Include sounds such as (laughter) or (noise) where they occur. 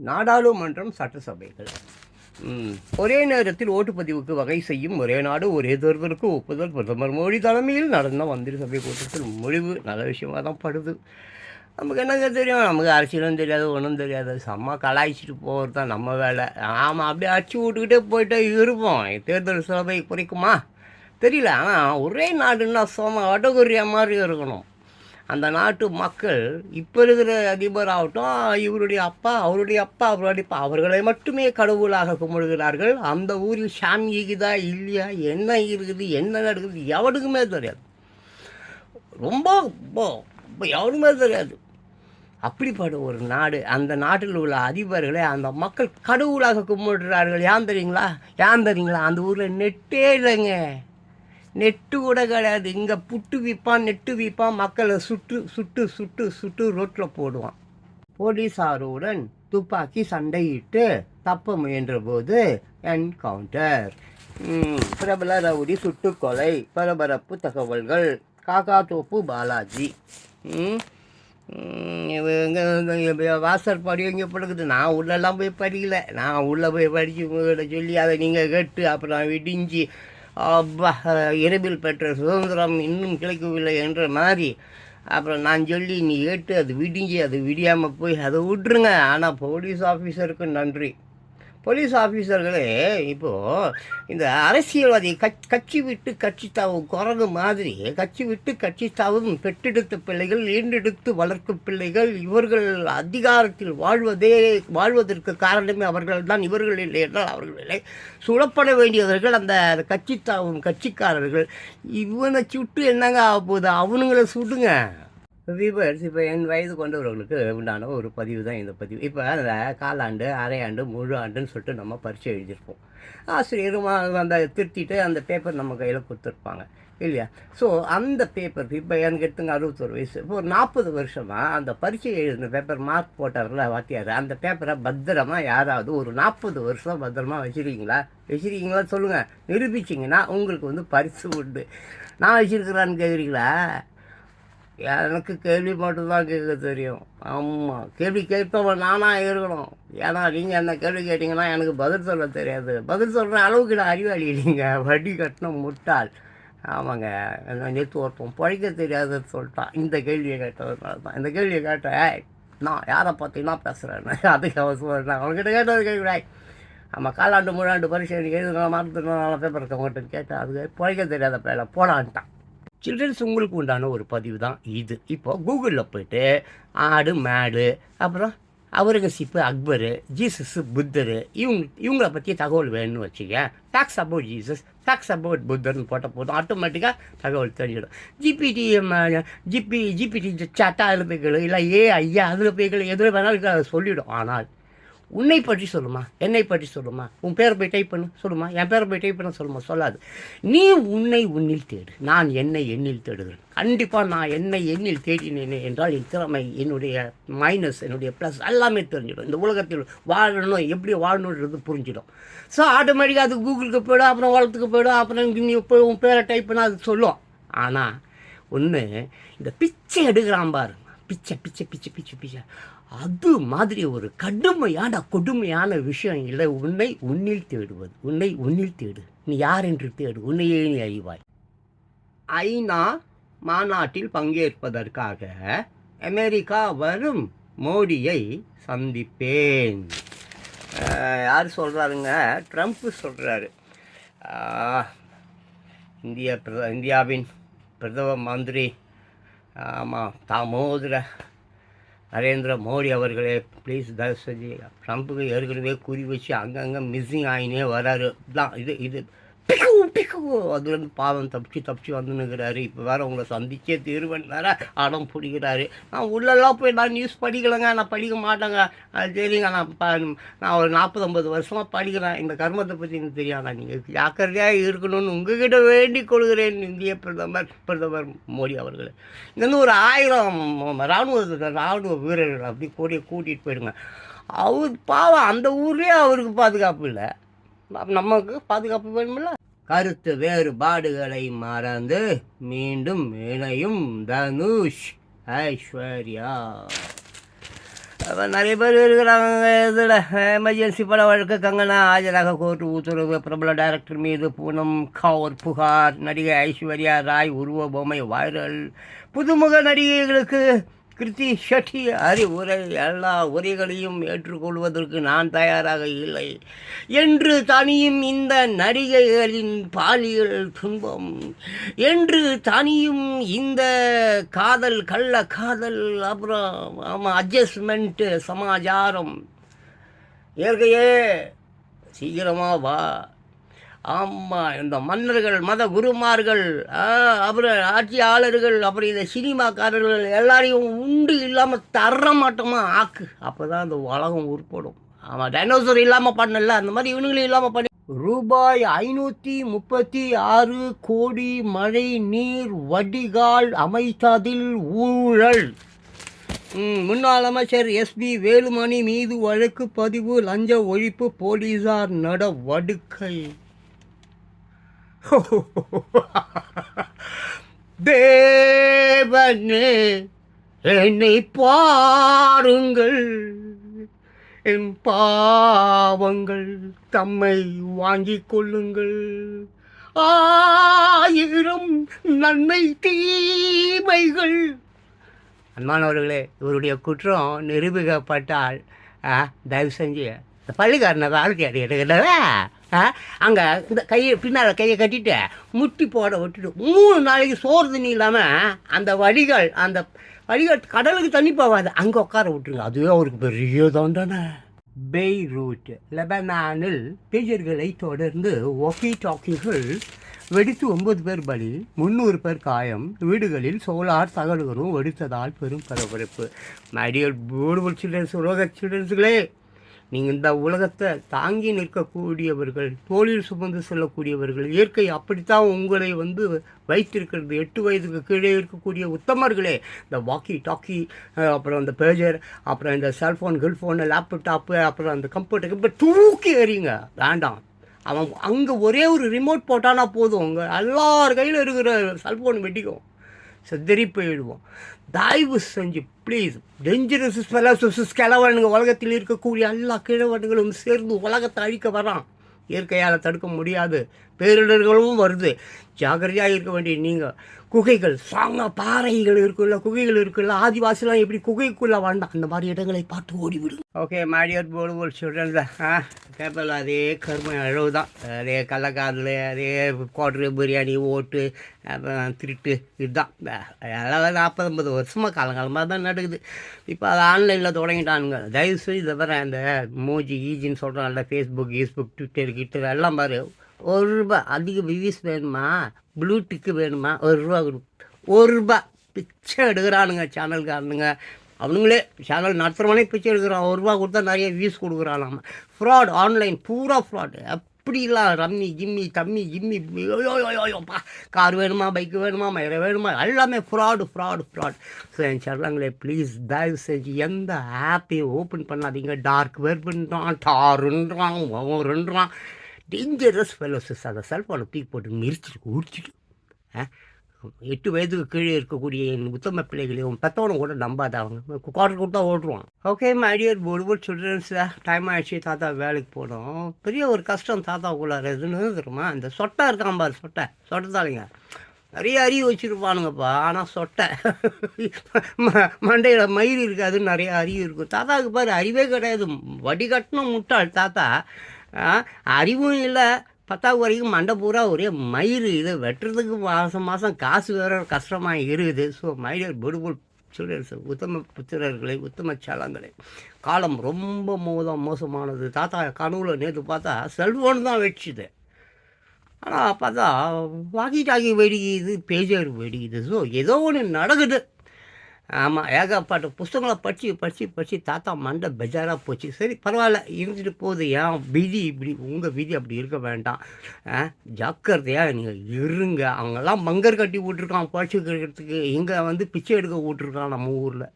நாடாளுமன்றம் சட்டசபைகள். ஒரே நேரத்தில் ஓட்டுப்பதிவுக்கு வகை செய்யும் ஒரே நாடு ஒரே தேர்தலுக்கு ஒப்புதல். பிரதமர் மோடி தலைமையில் நடந்த மந்திரி சபை கூட்டத்தில் முடிவு. நல்ல விஷயமாக தான் படுது. நமக்கு என்னங்க தெரியும்? நமக்கு அரசியலும் தெரியாது ஒன்றும் தெரியாது. செம்ம கலாய்ச்சிட்டு போகிறது தான் நம்ம வேலை. ஆமாம் அப்படியே அடிச்சு விட்டுக்கிட்டே போயிட்டே இருப்போம். தேர்தல் சபை குறைக்குமா? தெரியல. ஆனால் ஒரே நாடுன்னா சோம வடகொரியா மாதிரி இருக்கணும். அந்த நாட்டு மக்கள் இப்போ இருக்கிற அதிபர் ஆகட்டும் இவருடைய அப்பா அவருடைய அப்பா அவருடைய அப்பா அவர்களை மட்டுமே கடவுளாக கும்பிடுகிறார்கள். அந்த ஊரில் சாமி இருக்குதா இல்லையா? என்ன இருக்குது? என்ன நடக்குது? எவனுக்குமே தெரியாது. ரொம்ப ரொம்ப எவனுமே தெரியாது. அப்படிப்பட்ட ஒரு நாடு அந்த நாட்டில் உள்ள அதிபர்களை அந்த மக்கள் கடவுளாக கும்பிடுறார்கள் ஏன் தெரியுங்களா? ஏன் தெரியுங்களா? அந்த ஊரில் நெட்டே இல்லைங்க. நெட்டு கூட கிடையாது. இங்கே புட்டு விற்பான் நெட்டு விற்பான் மக்களை சுட்டு சுட்டு சுட்டு சுட்டு ரோட்டில் போடுவான். போலீஸாருடன் துப்பாக்கி சண்டையிட்டு தப்ப முயன்றபோது என்கவுண்டர். பிரபல ரவுடி சுட்டுக்கொலை பரபரப்பு தகவல்கள் காக்காத்தோப்பு பாலாஜி. வாசற்படி இங்கே படுக்குது நான் உள்ளெல்லாம் போய் படிக்கல. நான் உள்ளே போய் படித்து உங்கள்கிட்ட சொல்லி அதை நீங்கள் கேட்டு அப்புறம் விடிஞ்சு இரவில் பெற்ற சுதந்திரம் இன்னும் கிடைக்கவில்லை என்ற மாதிரி. அப்புறம் நான் சொல்லி நீ கேட்டு அது விடிஞ்சு அது விடியாமல் போய் அதை விட்டுருங்க. ஆனால் போலீஸ் ஆஃபீஸருக்கு நன்றி. போலீஸ் ஆஃபீஸர்களே இப்போது இந்த அரசியல்வாதி கட்சி கட்சி விட்டு கட்சி தாவும் குரங்கு மாதிரி கட்சி விட்டு கட்சி தாவும் பெற்றெடுத்த பிள்ளைகள் ஈண்டெடுத்து வளர்க்கும் பிள்ளைகள் இவர்கள் அதிகாரத்தில் வாழ்வதே வாழ்வதற்கு காரணமே அவர்கள் தான் இவர்கள் இல்லை என்றால் அவர்கள் இல்லை. சுடப்பட வேண்டியவர்கள் அந்த கட்சி தாவும் கட்சிக்காரர்கள். இவனை சுட்டு என்னங்க ஆக போகுது? அவனுங்களை சுடுங்க விவர்ஸ் இப்போ என் வயது கொண்டவர்களுக்கு உண்டான ஒரு பதிவு தான் இந்த பதிவு. இப்போ அந்த காலாண்டு அரையாண்டு முழு ஆண்டுன்னு சொல்லிட்டு நம்ம பரீட்சை எழுதியிருப்போம். ஆசிரியரும் அந்த திருத்திட்டு அந்த பேப்பர் நம்ம கையில் கொடுத்துருப்பாங்க. இல்லையா? ஸோ அந்த பேப்பர் இப்போ எனக்கு எடுத்துங்க அறுபத்தொரு வயசு. இப்போ ஒரு நாற்பது வருஷமாக அந்த பரீட்சை எழுதின பேப்பர் மார்க் போட்டார்ல வாத்தியார் அந்த பேப்பரை பத்திரமா யாராவது ஒரு நாற்பது வருஷம் பத்திரமா வச்சுருக்கீங்களா? வச்சுருக்கீங்களா? சொல்லுங்கள் நிரூபிச்சிங்கன்னா உங்களுக்கு வந்து பரிசு உண்டு. நான் வச்சுருக்கிறான்னு கேட்குறீங்களா எனக்கு கேள்வி மட்டும்தான் கேட்க தெரியும். ஆமாம் கேள்வி கேட்பவன் நானாக இருக்கணும். ஏன்னா நீங்கள் என்ன கேள்வி கேட்டிங்கன்னா எனக்கு பதில் சொல்ல தெரியாது. பதில் சொல்கிற அளவுக்கு நான் அறிவாளி இல்லைங்க. வட்டி கட்டணும் முட்டாள். ஆமாங்க. நேற்று ஒருத்தன் பழிக்க தெரியாதுன்னு சொல்லிட்டான். இந்த கேள்வியை கேட்டதுனால தான். இந்த கேள்வியை கேட்டேன் நான் யாரை பார்த்தீங்கன்னா பேசுகிறேன் அதுக்கு அவன் சொல்கிறேன் அவன்கிட்ட கேட்டது கேட்குறாய் ஆமாம் காலாண்டு மூணாண்டு பரிசு எனக்கு எழுதுனா மாற்றுனால பேப்பர் இருக்கவங்ககிட்ட கேட்டேன். அது பழிக்க தெரியாத பேரை போடான்ட்டான் சில்ட்ரன்ஸ் உங்களுக்கு உண்டான ஒரு பதிவு தான் இது. இப்போ கூகுளில் போயிட்டு ஆடு மேடு அப்புறம் அவுரங்கசீப்பு அக்பரு ஜீசஸ் புத்தர் இவங்க இவங்கள பற்றி தகவல் வேணும்னு வச்சுக்க facts about Jesus facts about புத்தர்னு போட்ட போதும். ஆட்டோமேட்டிக்காக தகவல் தெரிஞ்சிடும். ஜிபிடி ஜிபி ஜிபிடி சாட்டா அதில் போய் இல்லை ஏ ஐயா அதில் போய் எதில் வேணாலும் சொல்லிவிடும் ஆனால் உன்னை பற்றி சொல்லுமா? என்னை பற்றி சொல்லுமா? உன் பேரை போய் டைப் பண்ணு. சொல்லுமா? என் பேரை போய் டைப் பண்ண சொல்லுமா? சொல்லாது. நீ உன்னை உன்னில் தேடு. நான் என்னை எண்ணில் தேடுகிறேன். கண்டிப்பாக நான் என்னை எண்ணில் தேடினேனே என்றால் என் திறமை என்னுடைய மைனஸ் என்னுடைய ப்ளஸ் எல்லாமே தெரிஞ்சிடும். இந்த உலகத்தில் வாழணும் எப்படி வாழணுன்றது புரிஞ்சிடும். ஸோ ஆட்டோமேட்டிக்காக அது கூகுளுக்கு போயிடும் அப்புறம் உலகத்துக்கு போயிடும் அப்புறம் நீ போய் உன் பேரை டைப் பண்ணால் அது சொல்லும். ஆனால் ஒன்று இந்த பிச்சை எடுக்கிறான் பாருங்க. பிச்சை பிச்சை பிச்சை பிச்சை பிச்சை. அது மாதிரி ஒரு கடுமையான கொடுமையான விஷயம் இல்லை. உன்னை உன்னில் தேடுவது. உன்னை உன்னில் தேடு. நீ யார் என்று தேடு. உன்னையே நீ அறிவாய். ஐநா மாநாட்டில் பங்கேற்பதற்காக அமெரிக்கா வரும் மோடியை சந்திப்பேன். யார் சொல்கிறாருங்க ட்ரம்ப் சொல்கிறாரு இந்திய பிரத இந்தியாவின் பிரதம மந்திரி ஆமாம் தாமோதர நரேந்திர மோடி அவர்களே ப்ளீஸ் தயவு செஞ்சு ட்ரம்ப்புக்கு ஏற்கனவே குறி வச்சு அங்கங்கே மிஸ்ஸிங் ஆகினே வராரு. தான் இது இது. அதுலேருந்து பாவம் தப்பிச்சு தப்பிச்சு வந்துன்னுக்கிறாரு இப்போ வேறு உங்களை சந்திச்சே தீர்வன் வேறு அடம் பிடிக்கிறாரு. நான் உள்ளெல்லாம் போய் நான் நியூஸ் படிக்கலைங்க நான் படிக்க மாட்டேங்க. அது சரிங்க நான் ப நான் ஒரு நாற்பது ஐம்பது வருஷமாக படிக்கிறேன். இந்த கர்மத்தை பற்றி எனக்கு தெரியாதா? நீங்கள் ஜாக்கிரதையாக இருக்கணும்னு உங்ககிட்ட வேண்டி கொள்கிறேன் இந்திய பிரதமர் பிரதமர் மோடி அவர்கள். இங்கேருந்து ஒரு ஆயிரம் இராணுவ இராணுவ வீரர்கள் அப்படி கூடிய கூட்டிகிட்டு போயிடுங்க. அவர் பாவம் அந்த ஊர்லேயே அவருக்கு பாதுகாப்பு இல்லை. நமக்கு பாதுகாப்பு வேணுமில்ல கருத்து வேறுபாடுகளை மறந்து மீண்டும் இணையும் தனுஷ் ஐஸ்வர்யா. அப்போ நிறைய பேர் இருக்கிறாங்க. இதில் எமர்ஜென்சி பட வழக்கு கங்கனா ஆஜராக கோர்ட்டு உத்தரவு. பிரபல டைரக்டர் மீது பூனம் கவுர் புகார். நடிகை ஐஸ்வர்யா ராய் உருவ பொம்மை வைரல் புதுமுக நடிகைகளுக்கு கிருத்தி ஷெட்டி அறிவுரை எல்லா உரைகளையும் ஏற்றுக்கொள்வதற்கு நான் தயாராக இல்லை. என்று தனியும் இந்த நடிகைகளின் பாலியல் துன்பம் என்று தனியும் இந்த காதல் கள்ள காதல் அப்புறம் ஆமாம் அட்ஜஸ்ட்மெண்ட்டு சமாச்சாரம். இயற்கையே சீக்கிரமாக வா. ஆமாம் இந்த மன்னர்கள் மத குருமார்கள் அப்புறம் ஆட்சியாளர்கள் அப்புறம் இந்த சினிமாக்காரர்கள் எல்லாரையும் உண்டு இல்லாமல் தர மாட்டோமா? ஆக்கு. அப்போ தான் இந்த உலகம் உருப்படும். ஆமாம் டைனோசர் இல்லாமல் பண்ணல. அந்த மாதிரி இவனுங்களும் இல்லாமல் பண்ணி ரூபாய் ஐநூற்றி முப்பத்தி ஆறு கோடி மழை நீர் வடிகால் அமைத்ததில் ஊழல். முன்னாள் அமைச்சர் எஸ்பி வேலுமணி மீது வழக்கு பதிவு லஞ்ச ஒழிப்பு போலீசார் நடவடிக்கை (laughs) தேவனே என்னை பாருங்கள். என் பாவங்கள் தம்மை வாங்கிக் கொள்ளுங்கள். ஆயிரம் நன்மை தீமைகள். அன்பானவர்களே இவருடைய குற்றம் நிரூபிக்கப்பட்டால் ஆ, தயவு செஞ்சு இந்த பள்ளிக்காரனை வாழ்க்கை எடுக்கிறதா? அங்கே இந்த கையை பின்னால் கையை கட்டிட்டு முட்டி போட விட்டுட்டு மூணு நாளைக்கு சோறு தண்ணி இல்லாமல் அந்த வடிகள் அந்த வடிகள் கடலுக்கு தண்ணி போகாது. அங்கே உட்கார விட்டுருங்க. அதுவே அவருக்கு பெரிய தண்டனை. பெய்ரூட் லெபனானில் பேஜர்களை தொடர்ந்து ஒக்கி டாக்கிகள் வெடித்து ஒன்பது பேர் பலி முந்நூறு பேர் காயம். வீடுகளில் சோலார் தகடுகளும் வெடித்ததால் பெரும் பரபரப்பு. மடியல் பியூட்டிஃபுல் சில்ட்ரன்ஸ் உலக சில்ட்ரன்ஸுகளே நீங்கள் இந்த உலகத்தை தாங்கி நிற்கக்கூடியவர்கள் தோளில் சுமந்து செல்லக்கூடியவர்கள் இயற்கை அப்படித்தான் உங்களை வந்து வைத்திருக்கிறது. எட்டு வயதுக்கு கீழே இருக்கக்கூடிய உத்தமர்களே இந்த வாக்கி டாக்கி அப்புறம் இந்த பேஜர் அப்புறம் இந்த செல்ஃபோன் கில்ஃபோனு லேப்டாப்பு அப்புறம் அந்த கம்ப்யூட்டர் இப்போ தூக்கி எறிங்க. வேண்டாம். அவன் அங்கே ஒரே ஒரு ரிமோட் போட்டானா போதும். அங்கே எல்லார் கையில் இருக்கிற செல்ஃபோன் வெட்டிக்கும். செதறி போயிடுவோம் தயவு செஞ்சு ப்ளீஸ் டேஞ்சரஸ் ஃபெலோசஸ் கிழவனுங்க உலகத்தில் இருக்கக்கூடிய எல்லா கிழவனுங்களும் சேர்ந்து உலகத்தை அழிக்க வரான். இயற்கையால் தடுக்க முடியாது. பேரிடர்களும் வருது. ஜாகிரதையாக இருக்க வேண்டிய நீங்கள் குகைகள் சாங்க பாறைகள் இருக்குல்ல குகைகள் இருக்குல்ல ஆதிவாசிலாம் எப்படி குகைக்குள்ளே வேண்டாம் அந்த மாதிரி இடங்களை பார்த்து ஓடிவிடும் ஓகே மாடியர் போர்டு சில்ட்ரன் தான் ஆ கேப்பல் அதே கருமை அழகு தான் அதே கள்ளக்காதல் அதே குவாட்ரு பிரியாணி ஓட்டு அப்புறம் திருட்டு இதுதான். அதெல்லாம் நாற்பது ஐம்பது வருஷமாக காலங்காலமாக தான் நடக்குது. இப்போ அதை ஆன்லைனில் தொடங்கிட்டானுங்க. தயவுசெய்து இதை வர அந்த மோஜி ஈஜின்னு சொல்கிறாங்கல்ல ஃபேஸ்புக் கீஸ்புக் ட்விட்டர் கிட்டர் எல்லாம் பாரு. ஒரு ரூபா அதிக வியூஸ் வேணுமா? ப்ளூடிக்கு வேணுமா? ஒரு ரூபா கொடு. ஒரு ரூபா பிச்சை எடுக்கிறானுங்க சேனல்காரனுங்க. அவனுங்களே சேனல் நடத்துகிறவனே பிச்சை எடுக்கிறான். ஒரு ரூபா கொடுத்தா நிறைய வியூஸ் கொடுக்குறானாம். ஃப்ராட் ஆன்லைன் பூரா ஃப்ராடு அப்படிலாம் ரம்மி ஜிம்மி தம்மி ஜிம்மி ஐயோயோயோப்பா கார் வேணுமா? பைக்கு வேணுமா? மயிரை வேணுமா? எல்லாமே ஃப்ராடு ஃப்ராடு ஃப்ராட் ஸோ என் சொல்கிறாங்களே ப்ளீஸ் தயவு செஞ்சு எந்த ஆப்பையும் ஓப்பன் பண்ணாதீங்க. டார்க் வெர்புன்றான் டாருன்றான் ஒவ்வொருன்றான் டேஞ்சரஸ் ஃபெலோசஸ் அதை செல்ஃபோனை தூக்கி போட்டு மிரிச்சிட்டு உரிச்சிட்டு ஆ? எட்டு வயதுக்கு கீழே இருக்கக்கூடிய என் உத்தம பிள்ளைகளையும் பெத்தவனை கூட நம்பாத அவங்க. குவார்டர் கொடுத்தா ஓடுவான் ஓகே மைடியர் ஒருவர் சில்ட்ரன்ஸ் டைம் ஆகிடுச்சு தாத்தா வேலைக்கு போனோம். பெரிய ஒரு கஷ்டம் தாத்தாக்குள்ளார எதுன்னு தெரியுமா? இந்த சொட்டை இருக்கான் பாரு சொட்டை. சொட்டை தாளிங்க நிறைய அறிவு வச்சுருப்பானுங்கப்பா ஆனால் சொட்டை. ம மண்டையில் மயிர் இருக்காது நிறைய அறிவு இருக்கும். தாத்தாவுக்கு பாரு அறிவே கிடையாது. வடிகட்டின முட்டாள் தாத்தா. அறிவும் இல்லை. பத்தாவது வரைக்கும் மண்டை பூரா ஒரே மயிறு. இதை வெட்டுறதுக்கு மாதம் மாதம் காசு வேற கஷ்டமாக இருக்குது. ஸோ மயிலர் பியூட்டிஃபுல் சில்ட்ரன்ஸ் உத்தம புத்திரர்களை உத்தம சலங்களை. காலம் ரொம்ப மோதம் மோசமானது. தாத்தா கனவுல நேற்று பார்த்தா செல்ஃபோன் தான் வச்சுது ஆனால் பார்த்தா வாக்கி டாக்கி வெடிக்குது பேஜர் வெடிக்குது. ஸோ ஏதோ ஒன்று நடக்குது. ஆமாம் ஏகப்பட்ட புஸ்தகங்களை படித்து படித்து படித்து தாத்தா மண்டை பெஜாராக போச்சு. சரி பரவாயில்ல இருந்துட்டு போகுது. ஏன் விதி இப்படி உங்கள் விதி அப்படி இருக்க வேண்டாம். ஆ, ஜாக்கிரதையாக நீங்கள் இருங்க. அவங்கெல்லாம் மங்கர் கட்டி விட்ருக்கான் படிச்சுக்கிறதுக்கு இங்கே வந்து பிச்சை எடுக்க விட்ருக்கான் நம்ம ஊரில்.